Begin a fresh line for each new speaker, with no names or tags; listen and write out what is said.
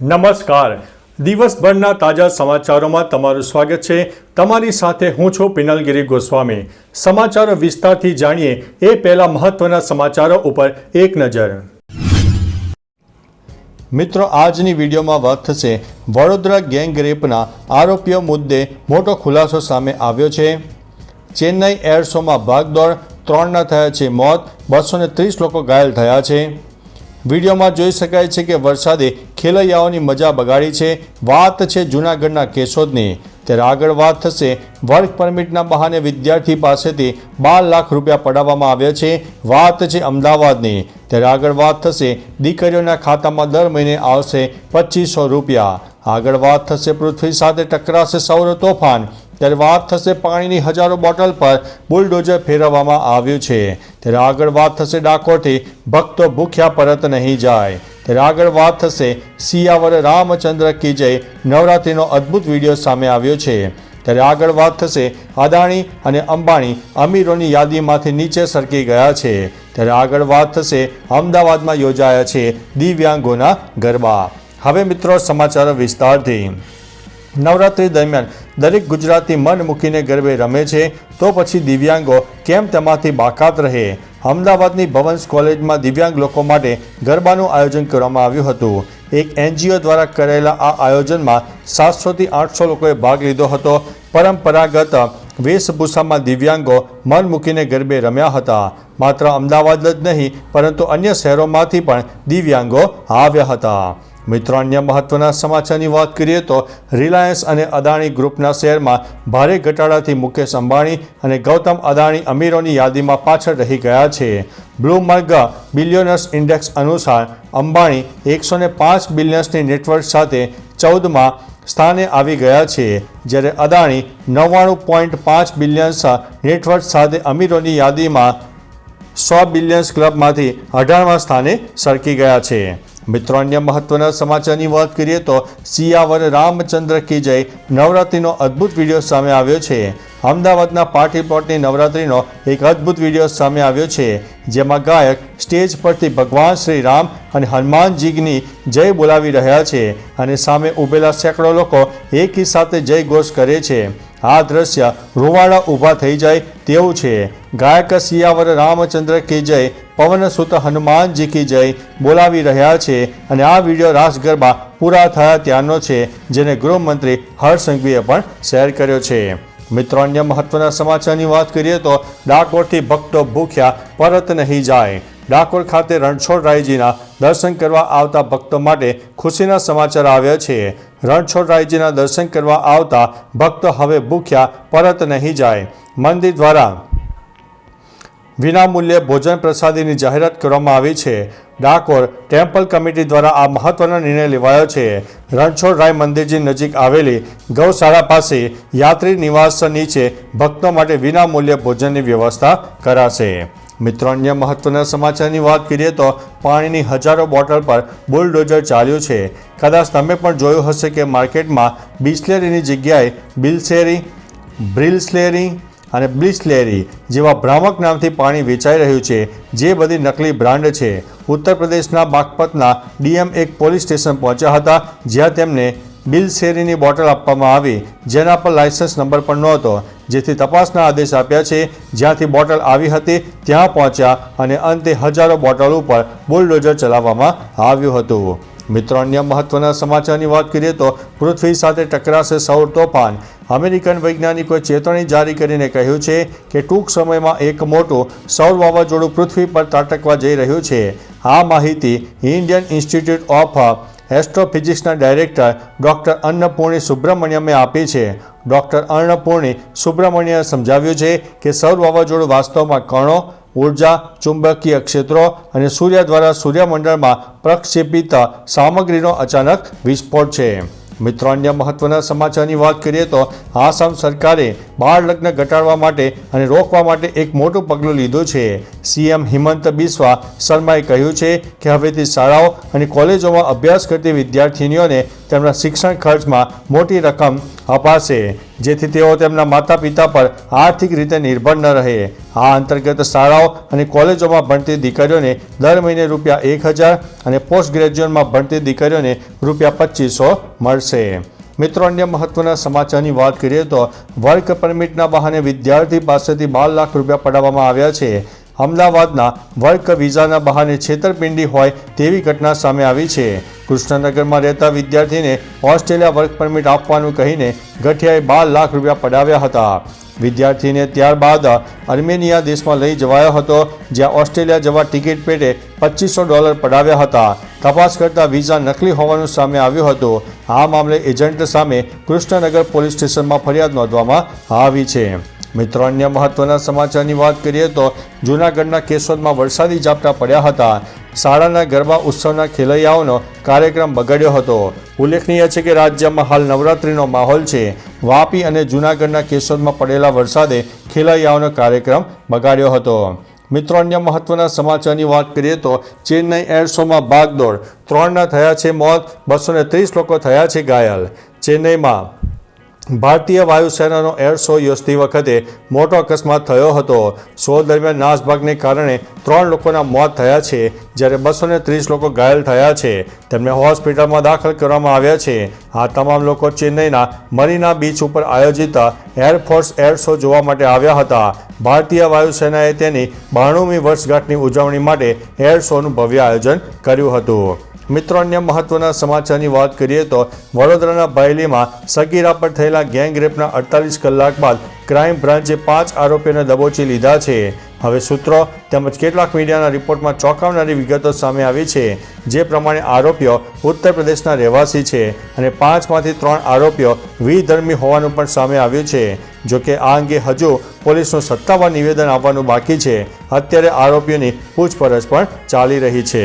નમસ્કાર. દિવસભરના તાજા સમાચારોમાં તમારું સ્વાગત છે. તમારી સાથે હું છું પિનલગીરી ગોસ્વામી. સમાચારો વિસ્તારથી જાણીએ એ પહેલા મહત્વના સમાચારો ઉપર એક નજર. મિત્રો, આજની વિડીયોમાં વાત થશે વડોદરા ગેંગ રેપના આરોપીઓ મુદ્દે મોટો ખુલાસો સામે આવ્યો છે. ચેન્નઈ એર શોમાં ભાગદોડ, ત્રણના થયા છે મોત બસો ત્રીસ લોકો ઘાયલ થયા છે. વિડીયોમાં જોઈ શકાય છે કે વરસાદે ખેલૈયાઓની મજા બગાડી છે. વાત છે જૂનાગઢના કેશોદની. ત્યારે આગળ વાત થશે વર્ક પરમિટના બહાને વિદ્યાર્થી પાસેથી બાર લાખ રૂપિયા પડાવવામાં આવ્યા છે. વાત છે અમદાવાદની. ત્યારે આગળ વાત થશે દીકરીઓના ખાતામાં દર મહિને આવશે પચીસો રૂપિયા. આગળ વાત થશે પૃથ્વી સાથે ટકરાશે સૌર તોફાન. ત્યારે વાત થશે પાણીની હજારો બોટલ પર બુલડોઝર ફેરવવામાં આવ્યું છે. ત્યારે આગળ વાત થશે ડાકોરથી, ભક્તો ભૂખ્યા પરત નહીં જાય. ત્યારે આગળ વાત થશે સિયાવર રામચંદ્ર કી નવરાત્રિનો અદ્ભુત વીડિયો સામે આવ્યો છે. ત્યારે આગળ વાત થશે અદાણી અને અંબાણી અમીરોની યાદીમાંથી નીચે સરકી ગયા છે. ત્યારે આગળ વાત થશે અમદાવાદમાં યોજાયા છે દિવ્યાંગોના ગરબા. હવે મિત્રો સમાચાર વિસ્તારથી. નવરાત્રી દરમિયાન દરેક ગુજરાતી મન મૂકીને ગરબે રમે છે, તો પછી દિવ્યાંગો કેમ તેમાંથી બાકાત રહે? અમદાવાદની ભવન્સ કોલેજમાં દિવ્યાંગ લોકો માટે ગરબાનું આયોજન કરવામાં આવ્યું હતું. એક એનજીઓ દ્વારા કરેલા આ આયોજનમાં સાતસોથી આઠસો લોકોએ ભાગ લીધો હતો. પરંપરાગત વેશભૂષામાં દિવ્યાંગો મન મૂકીને ગરબે રમ્યા હતા. માત્ર અમદાવાદ જ નહીં, પરંતુ અન્ય શહેરોમાંથી પણ દિવ્યાંગો આવ્યા હતા. મિત્રો અન્ય મહત્વના સમાચારની વાત કરીએ તો રિલાયન્સ અને અદાણી ગ્રુપના શેરમાં ભારે ઘટાડાથી મુકેશ અંબાણી અને ગૌતમ અદાણી અમીરોની યાદીમાં પાછળ રહી ગયા છે. બ્લૂમર્ગ બિલિયનર્સ ઇન્ડેક્સ અનુસાર અંબાણી એકસો ને પાંચ બિલિયન્સની નેટવર્ક સાથે ચૌદમાં સ્થાને આવી ગયા છે, જ્યારે અદાણી નવ્વાણું પોઈન્ટ પાંચ બિલિયન્સ નેટવર્ક સાથે અમીરોની યાદીમાં સો બિલિયન્સ ક્લબમાંથી અઢારમા સ્થાને સરકી ગયા છે. મિત્રો, અન્ય મહત્વના સમાચારની વાત કરીએ તો સિયાવર રામચંદ્ર કી જય નવરાત્રિનો અદ્ભુત વીડિયો સામે આવ્યો છે. અમદાવાદના પાર્ટી પ્લોટની નવરાત્રિનો એક અદ્ભુત વીડિયો સામે આવ્યો છે, જેમાં ગાયક સ્ટેજ પરથી ભગવાન શ્રી રામ અને હનુમાનજીની જય બોલાવી રહ્યા છે અને સામે ઊભેલા સેંકડો લોકો એકી સાથે જય ઘોષ કરે છે. આ દ્રશ્ય રૂવાડા ઊભા થઈ જાય તેવું છે. ગાયક સિયાવર રામચંદ્ર કી જય પવનસુત હનુમાનજી કી જય બોલાવી રહ્યા છે અને આ વીડિયો રાસ ગરબા પૂરા થયા ત્યારનો છે, જેને ગૃહમંત્રી હર્ષ સંઘવીએ પણ શેર કર્યો છે. મિત્રો, અન્ય મહત્વના સમાચારની વાત કરીએ તો ડાકોરથી ભક્તો ભૂખ્યા પરત નહીં જાય. ડાકોર ખાતે રણછોડરાયજીના દર્શન કરવા આવતા ભક્તો માટે ખુશીના સમાચાર આવ્યા છે. રણછોડરાયજીના દર્શન કરવા આવતા ભક્તો હવે ભૂખ્યા, પરત નહીં જાય. મંદિર દ્વારા વિનામૂલ્યે ભોજન પ્રસાદીની જાહેરાત કરવામાં આવી છે. ડાકોર ટેમ્પલ કમિટી દ્વારા આ મહત્વનો નિર્ણય લેવાયો છે. રણછોડરાય મંદિરજી નજીક આવેલી ગૌશાળા પાસે યાત્રી નિવાસ નીચે ભક્તો માટે વિનામૂલ્યે ભોજનની વ્યવસ્થા કરાશે. મિત્રો, અન્ય મહત્વના સમાચારની વાત કરીએ તો પાણીની હજારો બોટલ પર બુલડોઝર ચાલ્યું છે. કદાચ તમે પણ જોયું હશે કે માર્કેટમાં બિસ્લેરીની જગ્યાએ બિલસેરી બ્રિલ્સલેરી અને બ્લિસ્લેરી જેવા ભ્રામક નામથી પાણી વેચાઈ રહ્યું છે, જે બધી નકલી બ્રાન્ડ છે. ઉત્તર પ્રદેશના બાગપતના ડીએમ એક પોલીસ સ્ટેશન પહોંચ્યા હતા, જ્યાં તેમને બિલસેરીની બોટલ આપવામાં આવી, જેના પર લાયસન્સ નંબર પણ નહોતો. જેથી તપાસના આદેશ આપ્યા છે. જ્યાંથી બોટલ આવી હતી, ત્યાં પહોંચ્યા અને અંતે હજારો બોટલ ઉપર બુલડોઝર ચલાવવામાં આવ્યું હતું. મિત્રો, અન્ય મહત્વના સમાચારની વાત કરીએ તો પૃથ્વી સાથે ટકરાશે સૌર તોફાન. અમેરિકન વૈજ્ઞાનિકોએ ચેતવણી જારી કરીને કહ્યું છે કે ટૂંક સમયમાં એક મોટું સૌર વાવાઝોડું પૃથ્વી પર ત્રાટકવા જઈ રહ્યું છે. આ માહિતી ઇન્ડિયન ઇન્સ્ટિટ્યૂટ ઓફ એસ્ટ્રોફિઝિક્સના ડાયરેક્ટર ડૉક્ટર અન્નપૂર્ણી સુબ્રમણ્યમે આપી છે. ડૉક્ટર અન્નપૂર્ણી સુબ્રમણ્યએ સમજાવ્યું છે કે સૌર વાવાઝોડું વાસ્તવમાં કણો, ઊર્જા, ચુંબકીય ક્ષેત્રો અને સૂર્ય દ્વારા સૂર્યમંડળમાં પ્રક્ષેપિત સામગ્રીનો અચાનક વિસ્ફોટ છે. મિત્રો અન્ય મહત્વના સમાચારની વાત કરીએ તો આસામ સરકારે બાળ લગ્ન ઘટાડવા માટે અને રોકવા માટે એક મોટું પગલું લીધું છે. સીએમ હિમંત બિસ્વા શર્માએ કહ્યું છે કે હવેથી શાળાઓ અને કોલેજોમાં અભ્યાસ કરતી વિદ્યાર્થીનીઓને તેમના શિક્ષણ ખર્ચમાં મોટી રકમ અપાશે. જેથી તેઓ તેમના માતા પિતા પર આર્થિક રીતે નિર્ભર ન રહે. આ અંતર્ગત શાળાઓ અને કોલેજોમાં ભણતી દીકરીઓને દર મહિને રૂપિયા એક હજાર અને પોસ્ટ ગ્રેજ્યુએટમાં ભણતી દીકરીઓને રૂપિયા પચીસો મળશે. મિત્રો, અન્ય મહત્વના સમાચારની વાત કરીએ તો વર્ક પરમિટના બહાને વિદ્યાર્થી પાસેથી બાર લાખ રૂપિયા પડાવવામાં આવ્યા છે. અમદાવાદના વર્ક વિઝાના બહાને છેતરપિંડી હોય તેવી ઘટના સામે આવી છે. કૃષ્ણનગરમાં રહેતા વિદ્યાર્થીને ઓસ્ટ્રેલિયા વર્ક પરમિટ આપવાનું કહીને ગઠિયાએ બાર લાખ રૂપિયા પડાવ્યા હતા. વિદ્યાર્થીને ત્યારબાદ અર્મેનિયા દેશમાં લઈ જવાયો હતો, જ્યાં ઓસ્ટ્રેલિયા જવા ટિકિટ પેટે પચીસો ડોલર પડાવ્યા હતા. તપાસ કરતા વિઝા નકલી હોવાનું સામે આવ્યું હતું. આ મામલે એજન્ટ સામે કૃષ્ણનગર પોલીસ સ્ટેશનમાં ફરિયાદ નોંધવામાં આવી છે. મિત્રો, અન્ય મહત્વના સમાચારની વાત કરીએ તો જૂનાગઢના કેશોદમાં વરસાદી ઝાપટા પડ્યા હતા. શાળાના ગરબા ઉત્સવના ખેલૈયાઓનો કાર્યક્રમ બગડ્યો હતો. ઉલ્લેખનીય છે કે રાજ્યમાં હાલ નવરાત્રિનો માહોલ છે. વાપી અને જૂનાગઢના કેશોદમાં પડેલા વરસાદે ખેલૈયાઓનો કાર્યક્રમ બગાડ્યો હતો. મિત્રો, અન્ય મહત્વના સમાચારની વાત કરીએ તો ચેન્નઈ એર ભાગદોડ. ત્રણના થયા છે મોત બસો ત્રીસ લોકો થયા છે ઘાયલ. ચેન્નઈમાં ભારતીય વાયુસેનાનો એર શો યોજતી વખતે મોટો અકસ્માત થયો હતો. શો દરમિયાન નાસભાગને કારણે ત્રણ લોકોના મોત થયા છે, જ્યારે બસો ત્રીસ લોકો ઘાયલ થયા છે. તેમને હોસ્પિટલમાં દાખલ કરવામાં આવ્યા છે. આ તમામ લોકો ચેન્નઈના મરીના બીચ ઉપર આયોજિત એરફોર્સ એર શો જોવા માટે આવ્યા હતા. ભારતીય વાયુસેનાએ તેની બાણુમી વર્ષગાંઠની ઉજવણી માટે એર શોનું ભવ્ય આયોજન કર્યું હતું. મિત્રો, અન્ય મહત્વના સમાચારની વાત કરીએ તો વડોદરાના બાયલીમાં સગીરા પર થયેલા ગેંગ રેપના અડતાલીસ કલાક બાદ ક્રાઇમ બ્રાન્ચે પાંચ આરોપીઓને દબોચી લીધા છે. હવે સૂત્રો તેમજ કેટલાક મીડિયાના રિપોર્ટમાં ચોંકાવનારી વિગતો સામે આવી છે, જે પ્રમાણે આરોપીઓ ઉત્તર પ્રદેશના રહેવાસી છે અને પાંચમાંથી ત્રણ આરોપીઓ વિધર્મી હોવાનું પણ સામે આવ્યું છે. જોકે આ અંગે હજુ પોલીસનું સત્તાવાર નિવેદન આપવાનું બાકી છે. અત્યારે આરોપીઓની પૂછપરછ પણ ચાલી રહી છે.